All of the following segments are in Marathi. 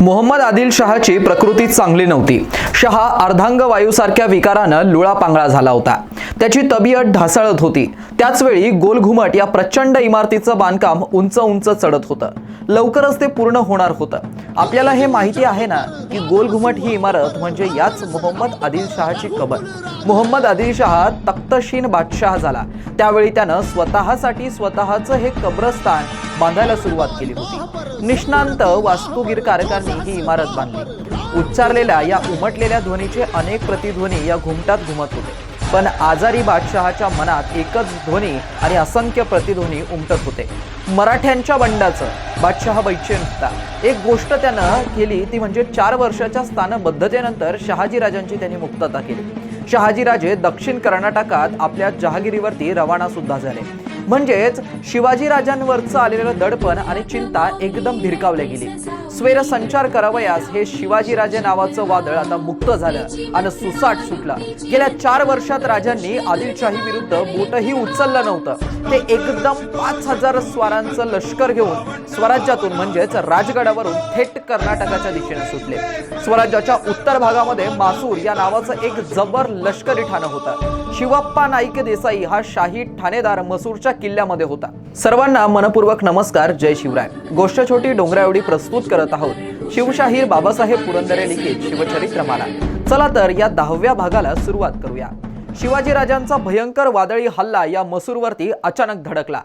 मोहम्मद आदिल शहाची प्रकृती चांगली नव्हती. शहा अर्धांग वायूसारख्या विकारानं लुळा पांगळा झाला होता. त्याची तबियत ढासळत होती. त्याचवेळी गोलघुमट या प्रचंड इमारतीचं बांधकाम उंच उंच चढत होतं. लवकरच ते पूर्ण होणार होतं. आपल्याला हे माहिती आहे ना की गोलघुमट ही इमारत म्हणजे याच मोहम्मद आदिल शहाची कबर. मोहम्मद आदिल शहा तख्तशीन बादशाह झाला. त्यावेळी त्यानं स्वतःसाठी स्वतःचं हे कब्रस्तान बांधायला सुरुवात केली होती. निष्णांत वास्तुगिरकारकांनी ही इमारत बांधली. उच्चारलेल्या या उमटलेल्या ध्वनीचे अनेक प्रतिध्वनी या घुमटात घुमत होते. पण आजारी बादशहाच्या मनात एकच ध्वनी आणि असंख्य प्रतिध्वनी उमटत होते. मराठ्यांच्या बंडाचं बादशहा बैचेन होता एक गोष्ट त्यानं केली ती म्हणजे चार वर्षाच्या स्थानबद्धतेनंतर शहाजीराजांची त्यांनी मुक्तता केली. शहाजीराजे दक्षिण कर्नाटकात आपल्या जहागिरीवरती रवाना सुद्धा झाले. म्हणजेच शिवाजीराजांवरचं आलेलं दडपण आणि चिंता एकदम भिरकावल्या गेली. स्वेर संचार करावयास हे शिवाजीराजे नावाचं वादळ आता मुक्त झालं आणि सुसाट सुटला. गेल्या चार वर्षात राजांनी आदिलशाही विरुद्ध बोटही उचललं नव्हतं. ते एकदम पाच हजार स्वारांचं लष्कर घेऊन स्वराज्यातून म्हणजेच राजगडावरून थेट कर्नाटकाच्या दिशेने सुटले. स्वराज्याच्या उत्तर भागामध्ये मासूर या नावाचं एक जबर लष्करी ठाणं होतं. शिवप्पा नाईक देसाई हा शाही ठाणेदार मसूरच्या किल्ल्यामध्ये होता. सर्वांना मनपूर्वक नमस्कार जय शिवराय. गोष्ट छोटी डोंगरा एवढी प्रस्तुत करत करत आहोत. शिवशाहीर बाबासाहेब पुरंदरे लिखित शिवचरित्रमाला. चला तर या दहाव्या भागाला सुरुवात करूया. शिवाजीराजांचा भयंकर वादळी हल्ला या मसूरवरती अचानक धडकला.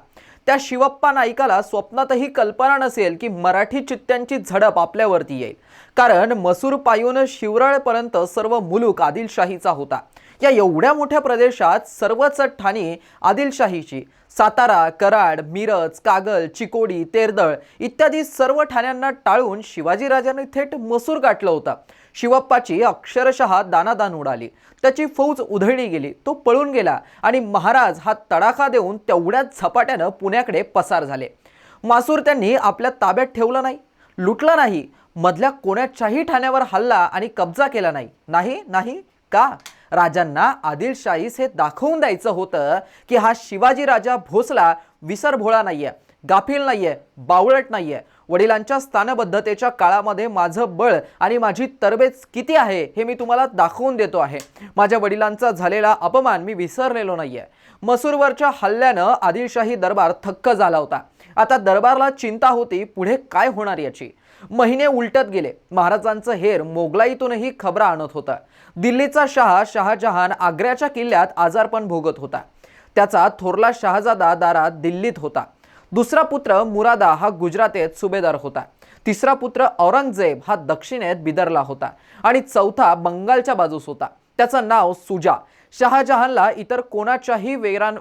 त्या शिवप्पा नायकाला स्वप्नातही कल्पना नसेल की मराठी चित्त्यांची झडप आपल्यावरती येईल. कारण मसूर पायून शिवराळपर्यंत सर्व मुलूक आदिलशाहीचा होता. या एवढ्या मोठ्या प्रदेशात सर्वच ठाणी आदिलशाहीची. सातारा कराड मिरज कागल चिकोडी तेरदळ इत्यादी सर्व ठाण्यांना टाळून शिवाजीराजांनी थेट मसूर गाठला होता. शिवप्पाची अक्षरशः दानादान उडाली. त्याची फौज उधळली गेली. तो पळून गेला आणि महाराज हा तडाखा देऊन तेवढ्याच झपाट्यानं पुण्याकडे पसार झाले. मासूर त्यांनी आपल्या ताब्यात ठेवलं नाही. लुटला नाही. मधल्या कोणाच्याही ठाण्यावर हल्ला आणि कब्जा केला नाही. नाही नाही का? राजांना आदिलशाहीस हे दाखवून द्यायचं होतं की हा शिवाजी राजा भोसला विसरभोळा नाहीये गाफील नाहीये बावळट नाहीये. वडिलांच्या स्थानबद्धतेच्या काळामध्ये माझं बळ आणि माझी तरबेज किती आहे हे मी तुम्हाला दाखवून देतो आहे. माझ्या वडिलांचा झालेला अपमान मी विसरलेलो नाहीये. मसूरवरच्या हल्ल्यानं आदिलशाही दरबार थक्क झाला होता. आता दरबारला चिंता होती पुढे काय होणार याची? महिने उलटत गेले. महाराजांचं हेर मोगलाईतूनही खबरा आणत होता. दिल्लीचा शहा शहाजहान आग्र्याच्या किल्ल्यात आजारपण भोगत होता. त्याचा थोरला शहाजादा दारात दिल्लीत होता. दुसरा पुत्र मुरादा हा गुजरातेत सुभेदार होता. तिसरा पुत्र औरंगजेब हा दक्षिणेत बिदरला होता. आणि चौथा बंगालच्या बाजूस होता. त्याचं नाव सुजा. शहाजहानला इतर कोणाच्याही वेरान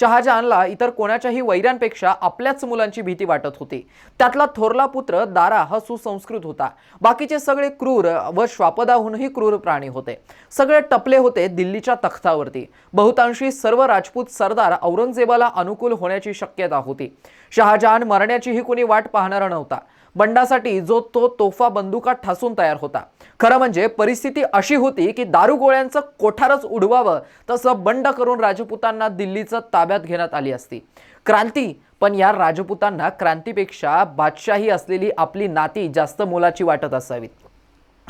शहाजहानला इतर कोणाच्याही वैऱ्यांपेक्षा आपल्याच मुलांची भीती वाटत होती. त्यातला थोरला पुत्र दारा हा सुसंस्कृत होता. बाकीचे सगळे क्रूर व श्वापदाहूनही क्रूर प्राणी होते. सगळे टपले होते दिल्लीच्या तख्तावरती. बहुतांशी सर्व राजपूत सरदार औरंगजेबाला अनुकूल होण्याची शक्यता होती. शहाजहान मरण्याचीही कुणी वाट पाहणारा नव्हता. बंडासाठी जो तो तोफा बंदुका ठासून तयार होता. खरं म्हणजे परिस्थिती अशी होती की दारुगोळ्यांचं कोठारच उडवावं तसं बंड करून राजपुतांना दिल्लीचं ताब्यात घेण्यात आली असती. क्रांती पण या राजपुतांना क्रांतीपेक्षा बादशाही असलेली आपली नाती जास्त मोलाची वाटत असावीत.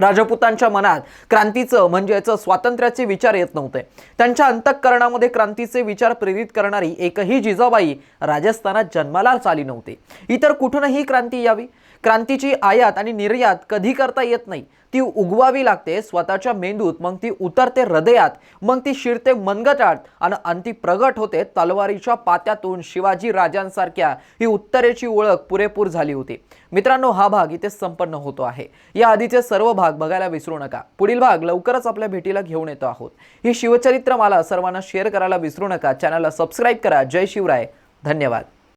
राजपुतांच्या मनात क्रांतीचं म्हणजेच स्वातंत्र्याचे विचार येत नव्हते. त्यांच्या अंतःकरणामध्ये क्रांतीचे विचार प्रेरित करणारी एकही जिजाबाई राजस्थानात जन्मालाच आली नव्हती. इतर कुठूनही क्रांती यावी? क्रांतीची आयात आणि निर्यात कधी करता येत नाही. ती उगवावी लागते स्वतःच्या मेंदूत मग ती उतरते हृदयात मग ती शिरते मनगटात आणि अंती प्रगट होते तलवारीच्या पात्यातून शिवाजी राजांसारख्या ही उत्तरेची ओळख पुरेपूर झाली होती. मित्रांनो हा भाग इथे संपन्न होतो आहे. या आधीचे सर्व भाग बघायला विसरू नका. पुढील भाग लवकरच आपल्या भेटीला घेऊन येतो आहोत. ही शिवचरित्र मला सर्वांना शेअर करायला विसरू नका. चॅनलला सबस्क्राईब करा. जय शिवराय. धन्यवाद.